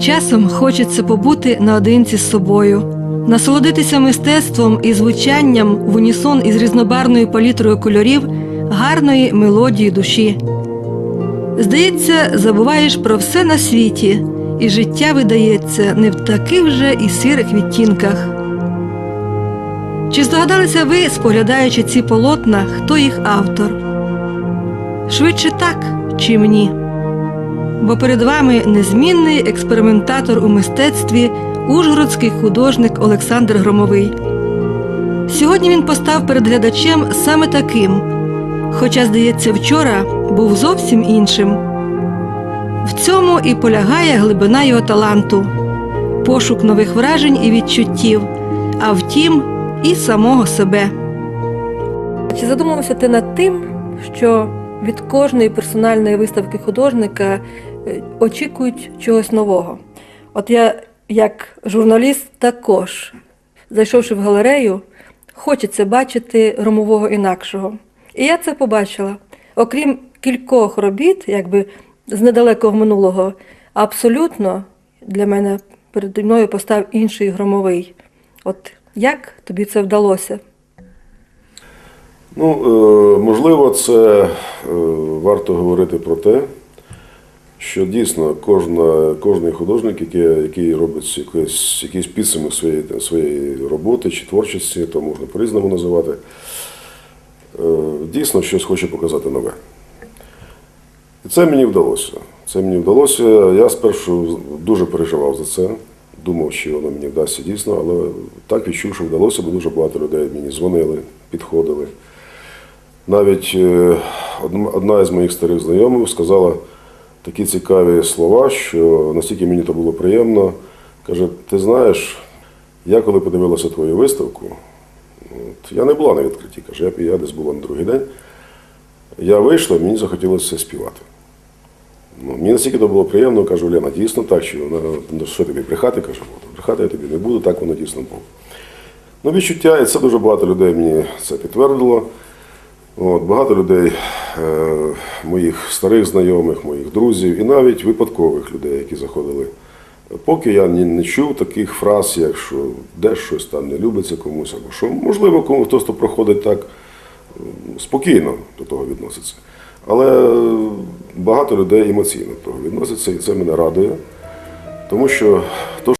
Часом хочеться побути наодинці з собою, насолодитися мистецтвом і звучанням в унісон із різнобарною палітрою кольорів гарної мелодії душі. Здається, забуваєш про все на світі, і життя видається не в таких вже і сірих відтінках. Чи здогадалися ви, споглядаючи ці полотна, хто їх автор? Швидше так, чим ні. Бо перед вами незмінний експериментатор у мистецтві, ужгородський художник Олександр Громовий. Сьогодні він постав перед глядачем саме таким, хоча, здається, вчора був зовсім іншим. В цьому і полягає глибина його таланту, пошук нових вражень і відчуттів, а втім, і самого себе. Чи задумався ти над тим, що від кожної персональної виставки художника очікують чогось нового? От я, як журналіст, також, зайшовши в галерею, хочеться бачити громового інакшого. І я це побачила. Окрім кількох робіт, якби з недалекого минулого, абсолютно для мене перед мною постав інший громовий. От як тобі це вдалося? Ну, е, можливо, це е, варто говорити про те, що дійсно кожна, кожний художник, який, який робить якийсь, якийсь підсумок своєї, своєї роботи чи творчості, то можна по-різному називати, е, дійсно щось хоче показати нове. І це мені вдалося. Це мені вдалося. Я спершу дуже переживав за це. Думав, що воно мені вдасться дійсно, але так відчув, що вдалося, бо дуже багато людей мені дзвонили, підходили. Навіть е, одна- одна із моїх старих знайомих сказала такі цікаві слова, що настільки мені то було приємно. Каже, ти знаєш, я коли подивилася твою виставку, от, я не була на відкритті, каже, я, я десь була на другий день. Я вийшла, мені захотілося співати. Ну, мені настільки то було приємно, кажу, Лена, дійсно так, що вона, що тобі брехати, кажу, «От, брехати я тобі не буду, так воно дійсно було. Ну, відчуття, і це дуже багато людей мені це підтвердило. От, багато людей, е, моїх старих знайомих, моїх друзів і навіть випадкових людей, які заходили. Поки я не, не чув таких фраз, як що де щось там не любиться комусь, або що, можливо, кому хтось то проходить так спокійно до того відноситься. Але багато людей емоційно до того відноситься, і це мене радує. Тому що то,